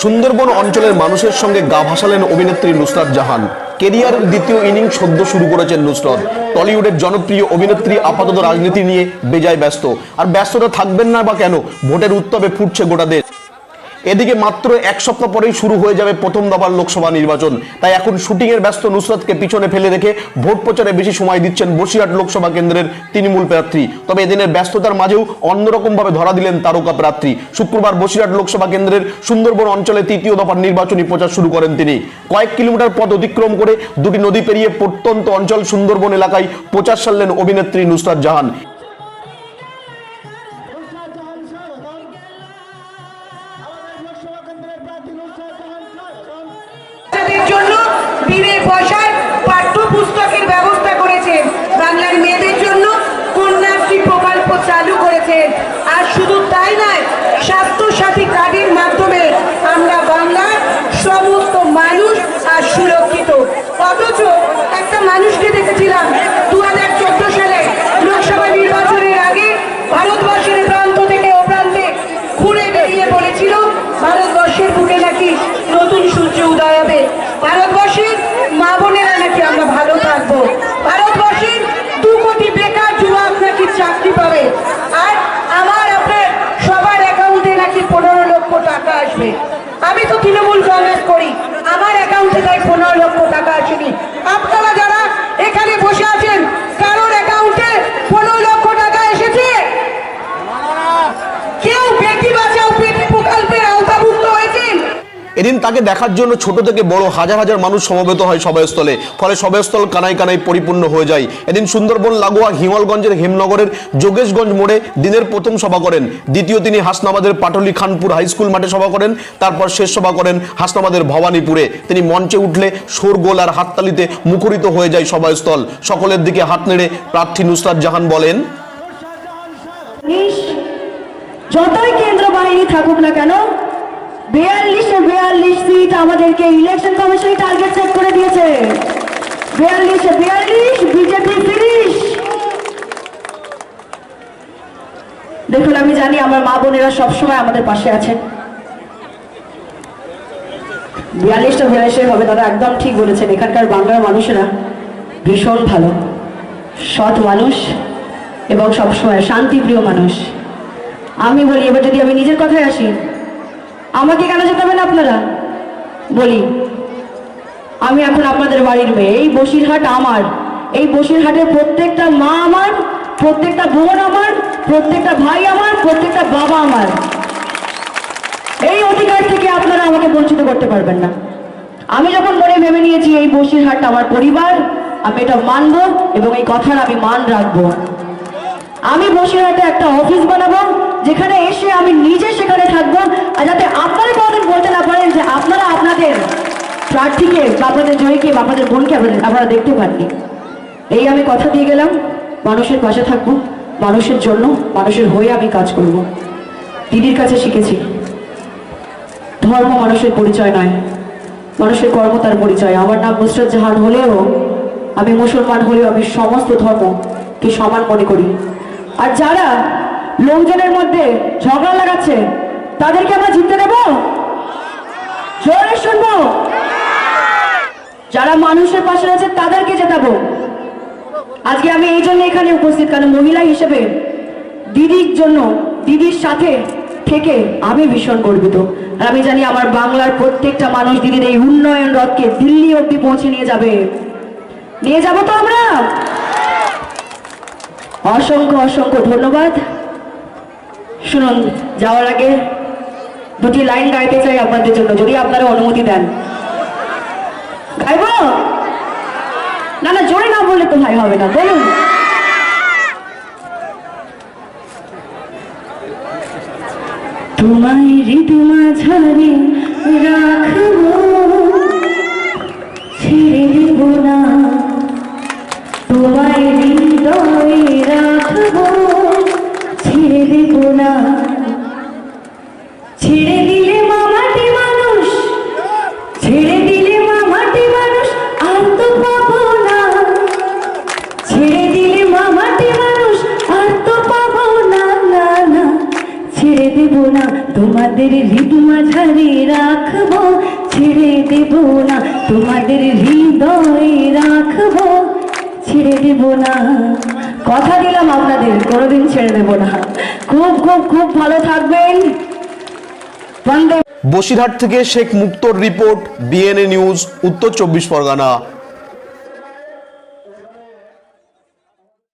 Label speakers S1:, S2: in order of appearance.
S1: সুন্দরবন অঞ্চলের মানুষের সঙ্গে গা ভাসালেন অভিনেত্রী নুসরাত জাহান। কেরিয়ারের দ্বিতীয় ইনিং সদ্য শুরু করেছেন নুসরত। টলিউডের জনপ্রিয় অভিনেত্রী আপাতত রাজনীতি নিয়ে বেজায় ব্যস্ত। আর ব্যস্ততা থাকবেন না বা কেন? ভোটের উত্তবে ফুটছে গোটা দেশ। এদিকে মাত্র এক সপ্তাহ পরেই শুরু হয়ে যাবে প্রথম দফার লোকসভা নির্বাচন। তাই এখন শুটিং এর ব্যস্ত নুসরতকে পিছনে ফেলে রেখে ভোট প্রচারে বেশি সময় দিচ্ছেন বসিরহাট লোকসভা কেন্দ্রের তৃণমূল প্রার্থী। তবে এদিনের ব্যস্ততার মাঝেও অন্যরকম ভাবে ধরা দিলেন তারকা প্রার্থী। শুক্রবার বসিরহাট লোকসভা কেন্দ্রের সুন্দরবন অঞ্চলে তৃতীয় দফার নির্বাচনী প্রচার শুরু করেন তিনি। কয়েক কিলোমিটার পথ অতিক্রম করে দুটি নদী পেরিয়ে প্রত্যন্ত অঞ্চল সুন্দরবন এলাকায় প্রচার সারলেন অভিনেত্রী নুসরাত জাহান।
S2: বিনের
S1: এদিন তাকে দেখার জন্য ছোট থেকে বড় হাজার হাজার মানুষ সমবেত হয় সভাস্থলে। ফলে সভাস্থল কানায় কানায় পরিপূর্ণ হয়ে যায়। এদিন সুন্দরবন, লাগোয়া, হিমালগঞ্জের হেমনগরের যোগেশগঞ্জ মোড়ে দিনের প্রথম সভা করেন। দ্বিতীয় তিনি হাসনাবাদের পাটলি খানপুর হাই স্কুল মাঠে সভা করেন। তারপর শেষ সভা করেন হাসনাবাদের ভবানীপুরে। তিনি মঞ্চে উঠলে শোরগোল আর হাততালিতে মুখরিত হয়ে যায় সভাস্থল। সকলের দিকে হাত নেড়ে প্রার্থী নুসরাত জাহান বলেন
S3: যতই কেন্দ্র বাহিনী থাকুক না কেন বিয়াল্লিশে বিয়াল্লিশ সিট আমাদেরকে ইলেকশন কমিশন টার্গেট সেট করে দিয়েছে। বিয়াল্লিশে বিয়াল্লিশ, বিজেপি ফিনিশ দেখুন, আমি জানি আমার মা বোনেরা সবসময় আমাদের পাশে আছেন। বিয়াল্লিশটা বিয়াল্লিশে হবে, দাদা একদম ঠিক বলেছেন। এখানকার বাংলার মানুষেরা ভীষণ ভালো। সৎ মানুষ এবং সবসময় শান্তিপ্রিয় মানুষ। আমি বলি, এবার যদি আমি নিজের কথায় আসি আমাকে কেন যেতে না আপনারা? বলি, আমি এখন আপনাদের বাড়ির মেয়ে। এই বসিরহাট আমার। এই বসিরহাটের প্রত্যেকটা মা আমার, প্রত্যেকটা বোন আমার, প্রত্যেকটা ভাই আমার, প্রত্যেকটা বাবা আমার। এই অধিকার থেকে আপনারা আমাকে বঞ্চিত করতে পারবেন না। আমি যখন মনে ভেবে নিয়েছি, এই বসিরহাট আমার পরিবার, আমি এটা মানব এবং এই কথার আমি মান রাখব। আমি বসিরহাটে একটা অফিস বানাবো। যেখানে এসে আমি নিজে সেখানে থাকব আর যাতে আপনারা কোনোদিন বলতে না পারেন যে আপনারা আপনাদের প্রার্থীকে বা আপনাদের জয়ীকে বা আপনাদের বোনকে আপনারা দেখতে পাননি। এই আমি কথা দিয়ে গেলাম, মানুষের পাশে থাকব, মানুষের জন্য, মানুষের হয়ে আমি কাজ করব। দিদির কাছে শিখেছি, ধর্ম মানুষের পরিচয় নয়, মানুষের কর্ম তার পরিচয়। আমার নাম নুসরত জাহান হলেও, আমি মুসলমান হলেও আমি সমস্ত ধর্মকে সমান মনে করি। আর যারা লোকজনের মধ্যে ঝগড়া লাগাচ্ছে, তাদেরকে আমরা জিততে দেব? জোরে শুনব? যারা মানুষের পাশে আছে তাদেরকে জেতাবো। আজকে আমি এই জন্য এখানে উপস্থিত, কারণ মহিলা হিসেবে দিদির জন্য, দিদির সাথে থেকে আমি ভীষণ গর্বিত। আর আমি জানি আমার বাংলার প্রত্যেকটা মানুষ দিদির এই উন্নয়ন রথকে দিল্লি অব্দি পৌঁছে নিয়ে যাবে। নিয়ে যাব তো আমরা? অসংখ্য অসংখ্য ধন্যবাদ। শুনুন, যাওয়ার আগে দুটি লাইন গাইতে চাই আপনাদের জন্য, যদি আপনারা অনুমতি দেন। গাইব? না না, জোরে না বললে তো ভাই হবে না, বলুন। তোমায় রীতি মাঝারে রাখব না, তোমাদের মাঝারে রাখব, ছেড়ে দেব না, তোমাদের হৃদয়ে রাখব, ছেড়ে দেব না। কথা দিলাম আপনাদের, কোনোদিন ছেড়ে দেব না। খুব খুব খুব ভালো থাকবেন।
S1: বসিরহাট থেকে Sheikh Muktar report BNA news উত্তর চব্বিশ পরগনা।